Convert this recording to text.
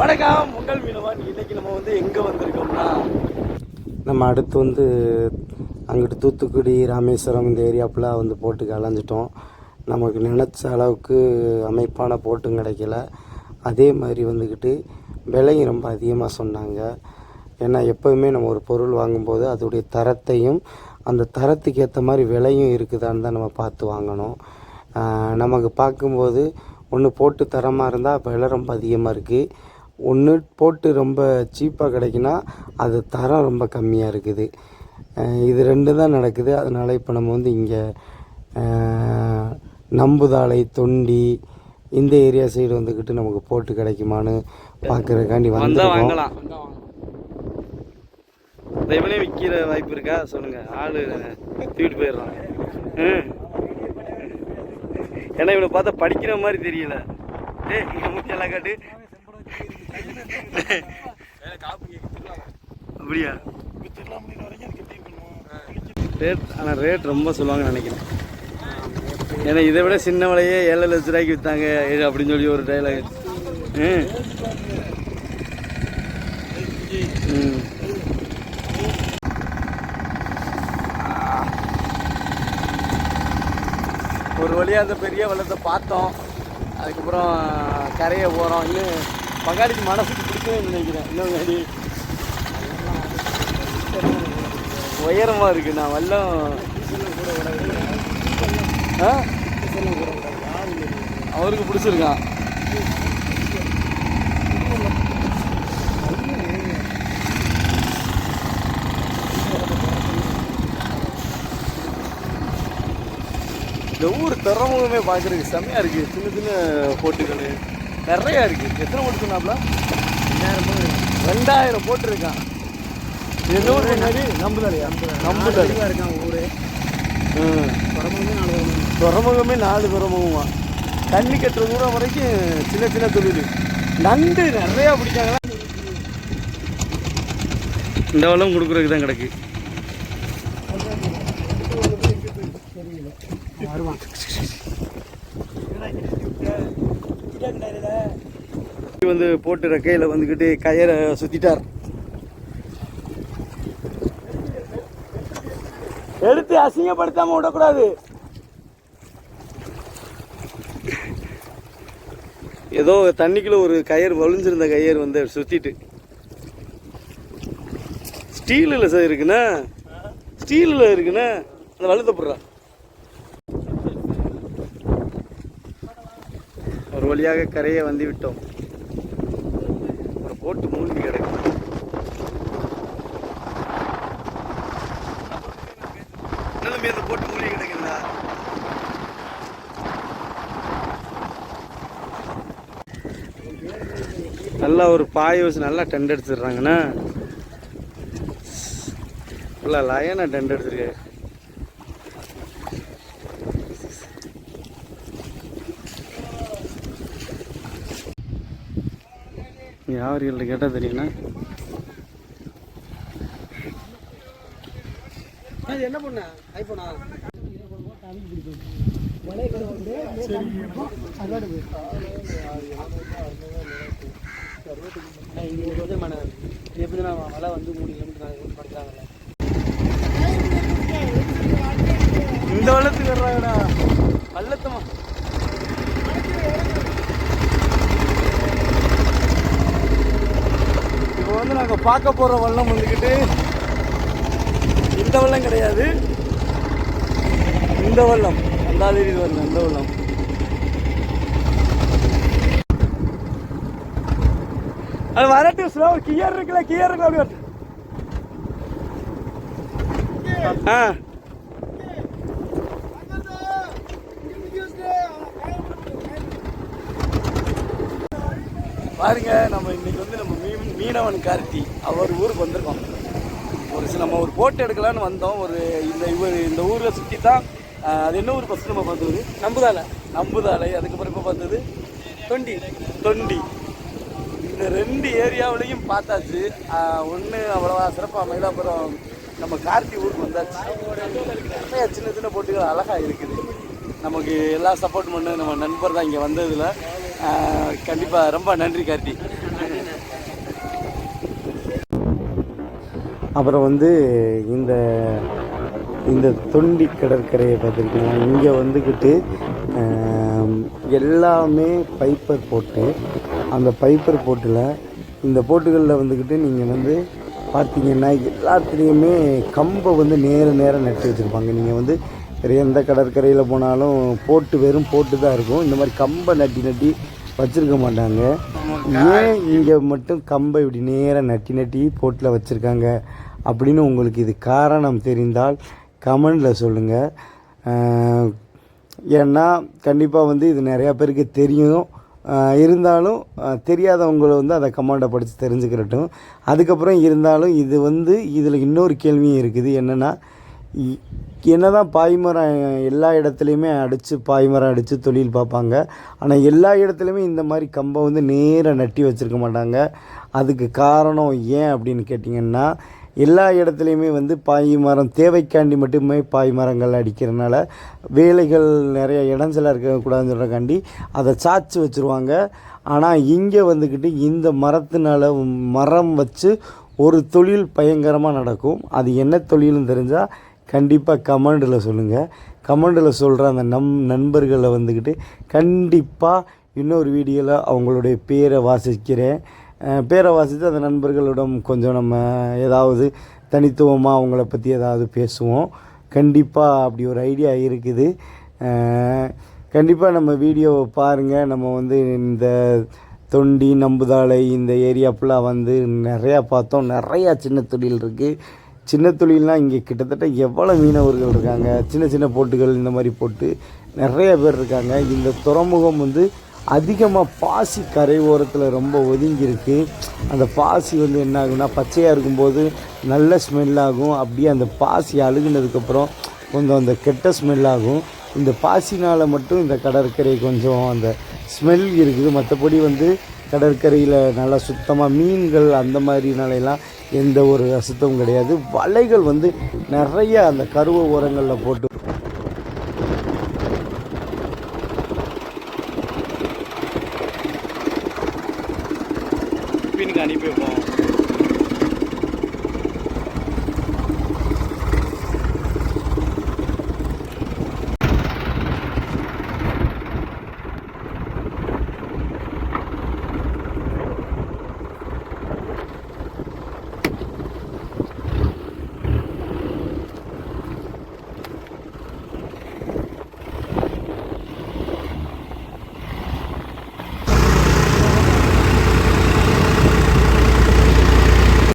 வணக்கம். உங்கள் மீனவான். இன்னைக்கு நம்ம வந்து எங்க வந்திருக்கோம்னா நம்ம அடுத்து வந்து அங்கிட்டு தூத்துக்குடி ராமேஸ்வரம் இந்த ஏரியா ஃபுல்லாக வந்து போட்டுக்கு அலைஞ்சிட்டோம் நமக்கு நினச்ச அளவுக்கு அமைப்பான போட்டும் கிடைக்கல. அதே மாதிரி வந்துக்கிட்டு விலையும் ரொம்ப அதிகமாக சொன்னாங்க. ஏன்னா எப்போவுமே நம்ம ஒரு பொருள் வாங்கும்போது அதோடைய தரத்தையும் அந்த தரத்துக்கு ஏற்ற மாதிரி விலையும் இருக்குதான்னு தான் நம்ம பார்த்து வாங்கணும். நமக்கு பார்க்கும்போது ஒன்று போட்டு தரமாக இருந்தால் விலை ரொம்ப அதிகமாக இருக்குது ஒன்று போட்டு ரொம்ப சீப்பாக கிடைக்குன்னா அது தரம் ரொம்ப கம்மியாக இருக்குது. இது ரெண்டு தான் நடக்குது. அதனால் இப்போ நம்ம வந்து இங்கே நம்புதாளை தொண்டி இந்த ஏரியா சைடு வந்துக்கிட்டு நமக்கு போட்டு கிடைக்குமான்னு பார்க்குறதுக்காண்டி வந்தா வந்திருக்கோம். இவனே விற்கிற வாய்ப்பு இருக்கா? சொல்லுங்க. ஆளு தூக்கிட்டு போயிடுறான். ம். ஏன்னா இவனை பார்த்தா படிக்கிற மாதிரி தெரியல. இங்க மூச்செல்லாம் காட்டு. அப்படியா? ரேட் ஆனால் ரேட் ரொம்ப சொல்லுவாங்கன்னு நினைக்கிறேன். ஏன்னா இதை விட சின்ன விலையே ஏழு லட்ச ரூபாய்க்கு விற்றாங்க ஏழு அப்படின்னு சொல்லி ஒரு டைலாக் ம். ம். ஒரு வழியாக அந்த பெரிய வெள்ளத்தை பார்த்தோம். அதுக்கப்புறம் கரையை போகிறோம் இன்னும் பங்காளிக்கு மனசுக்கு பிடிக்கவே நினைக்கிறேன். இன்னும் அடி உயரமாக இருக்கு. நான் வெள்ளம் ஆ? அவருக்கு பிடிச்சிருக்கான். இந்த ஊர் திறமுகமே பார்க்குறதுக்கு செம்மையாக இருக்குது சின்ன சின்ன போட்டுகள். நிறையா இருக்குது எத்தனை போட்டு சொன்னாப்ல? ரெண்டாயிரம் போட்டு இருக்கான் இது எந்த ஊர் முன்னாடி நம்புதலையா? நம்புதல். இருக்கான் ஊரு. துறைமுகமே நாலு துறைமுகமா. தண்ணி கட்டுற தூரம் வரைக்கும் சின்ன சின்ன தொழில். நண்டு நிறையா பிடிக்காங்களா இந்த வளம் கொடுக்குறதுக்கு தான் கிடக்கு. வருவான் வந்து போட்டு ரெக்கையில் வந்துக்கிட்டு கயிறை சுத்திட்டார். எடுத்து அசிங்கப்படுத்தாம விடக்கூடாது. ஏதோ தண்ணிக்குள்ள ஒரு கயிறு வலிஞ்சிருந்த கயிறு வந்து சுத்திட்டு. ஸ்டீலில் சார் இருக்குண்ணா. ஸ்டீலில் இருக்குண்ணா. அந்த வழுத்த போடுறா ஒரு வழியாக கரையை வந்து விட்டோம் ஒரு போட்டு மூழ்கி கிடக்கும் என்ன தம்பி போட்டு மூழ்கி கிடக்குங்களா? நல்லா ஒரு பாய வச்சு நல்லா டெண்ட் எடுத்துடுறாங்கண்ணா நல்லா லயனா டெண்ட் எடுத்துருக்கேன் யாவர்கள்ட்ட கேட்டால் தெரியுண்ணா அது என்ன பண்ண? ஐபோனா? எப்படி நான் மழை வந்து மூணு கிலோமீட்டர் படிக்கிறாங்கல்ல இந்த வெள்ளத்துக்கு வர்றாங்கடா. பள்ளத்தமா வந்து நாங்கள் பார்க்க போகிற வள்ளம் வந்துக்கிட்டு இந்த வெள்ளம் கிடையாது. இந்த வள்ளம் அந்தாதிரி இது இந்த வள்ளம் அது வரட்டு ஸ்லோ கியர் இருக்குல்ல கியர் இருக்குல்ல அப்படி வரட்டும். ஆ. பாருங்க நம்ம இன்னைக்கு வந்து நம்ம மீன் மீனவன் கார்த்தி அவர் ஊருக்கு வந்திருக்கோம். ஒரு சில நம்ம ஒரு போட்டு எடுக்கலான்னு வந்தோம். ஒரு இந்த இவர் இந்த ஊரில் சுற்றி தான் அது என்ன ஊர் ஃபஸ்ட்டு நம்ம பார்த்தது? நம்புதாலை. நம்புதாலை. அதுக்கப்புறம் இப்போ பார்த்தது? தொண்டி. தொண்டி. இந்த ரெண்டு ஏரியாவிலையும் பார்த்தாச்சு. ஒன்று அவ்வளோவா சிறப்பாக அமையல. அப்புறம் நம்ம கார்த்தி ஊருக்கு வந்தாச்சு. நிறைய சின்ன சின்ன போட்டிகள் அழகாக இருக்குது. நமக்கு எல்லா சப்போர்ட் பண்ண நம்ம நண்பர் தான் இங்கே வந்ததில். கண்டிப்பாக ரொம்ப நன்றி கார்த்தி. அப்புறம் வந்து இந்த இந்த தொண்டி கடற்கரையை பார்த்துருக்கீங்க இங்கே வந்துக்கிட்டு எல்லாமே பைப்பர் போட்டு அந்த பைப்பர் போட்டில் இந்த போட்டுகளில் வந்துக்கிட்டு நீங்கள் வந்து பார்த்தீங்கன்னா எல்லாத்துலேயுமே கம்பை வந்து நேர நேரம் நட்டு வச்சுருப்பாங்க. நீங்கள் வந்து வேறு எந்த கடற்கரையில் போனாலும் போட்டு வெறும் போட்டு தான் இருக்கும். இந்த மாதிரி கம்பை நட்டி நட்டி வச்சுருக்க மாட்டாங்க. ஏன் இங்கே மட்டும் கம்பை இப்படி நேராக நட்டி நட்டி போட்டில் வச்சுருக்காங்க? அப்படின்னு உங்களுக்கு இது காரணம் தெரிந்தால் கமெண்டில் சொல்லுங்கள் ஏன்னா கண்டிப்பாக வந்து இது நிறையா பேருக்கு தெரியும். இருந்தாலும் தெரியாதவங்களை வந்து அதை கமாண்டை படித்து தெரிஞ்சுக்கிறட்டும். அதுக்கப்புறம் இருந்தாலும் இது வந்து இதில் இன்னொரு கேள்வியும் இருக்குது. என்னென்னா என்ன தான் பாய்மரம் எல்லா இடத்துலையுமே அடித்து பாய்மரம் அடித்து தொழில் பார்ப்பாங்க. ஆனால் எல்லா இடத்துலையுமே இந்த மாதிரி கம்பை வந்து நேராக நட்டி வச்சுருக்க மாட்டாங்க. அதுக்கு காரணம் ஏன் அப்படின்னு கேட்டிங்கன்னா எல்லா இடத்துலையுமே வந்து பாய்மரம் தேவைக்காண்டி மட்டுமே பாய்மரங்கள் அடிக்கிறனால வேலைகள் நிறைய இடஞ்சலாக இருக்கக்கூடாதுன்னு சொல்கிறக்காண்டி அதை சாய்ச்சி வச்சுருவாங்க. ஆனால் இங்கே வந்துக்கிட்டு இந்த மரத்தினால மரம் வச்சு ஒரு தொழில் பயங்கரமாக நடக்கும். அது என்ன தொழில்னு தெரிஞ்சால் கண்டிப்பாக கமெண்டில் சொல்லுங்கள் கமெண்டில் சொல்கிற அந்த நம் நண்பர்களை வந்துக்கிட்டு கண்டிப்பாக இன்னொரு வீடியோவில் அவங்களுடைய பேரை வாசிக்கிறேன். பேரை வாசித்து அந்த நண்பர்களிடம் கொஞ்சம் நம்ம ஏதாவது தனித்துவமாக அவங்கள பற்றி ஏதாவது பேசுவோம். கண்டிப்பாக அப்படி ஒரு ஐடியா இருக்குது. கண்டிப்பாக நம்ம வீடியோவை பாருங்கள் நம்ம வந்து இந்த தொண்டி நம்புதாளை இந்த ஏரியா ஃபுல்லாக வந்து நிறையா பார்த்தோம். நிறையா சின்ன தொழில் இருக்குது சின்ன தொழில்னால் இங்கே கிட்டத்தட்ட எவ்வளோ மீனவர்கள் இருக்காங்க? சின்ன சின்ன போட்டுகள் இந்த மாதிரி போட்டு நிறைய பேர் இருக்காங்க. இந்த துறைமுகம் வந்து அதிகமாக பாசி கரை ஓரத்தில் ரொம்ப ஒதுங்கிருக்கு அந்த பாசி வந்து என்ன ஆகும்னா பச்சையாக இருக்கும்போது நல்ல ஸ்மெல் ஆகும். அப்படியே அந்த பாசி அழுகுனதுக்கப்புறம் கொஞ்சம் அந்த கெட்ட ஸ்மெல் ஆகும். இந்த பாசினால் மட்டும் இந்த கடற்கரை கொஞ்சம் அந்த ஸ்மெல் இருக்குது. மற்றபடி வந்து கடற்கரையில் நல்லா சுத்தமாக மீன்கள் அந்த மாதிரினால எந்த ஒரு அசுத்தமும் கிடையாது. வலைகள் வந்து நிறைய அந்த கருவ ஓரங்களில் போட்டு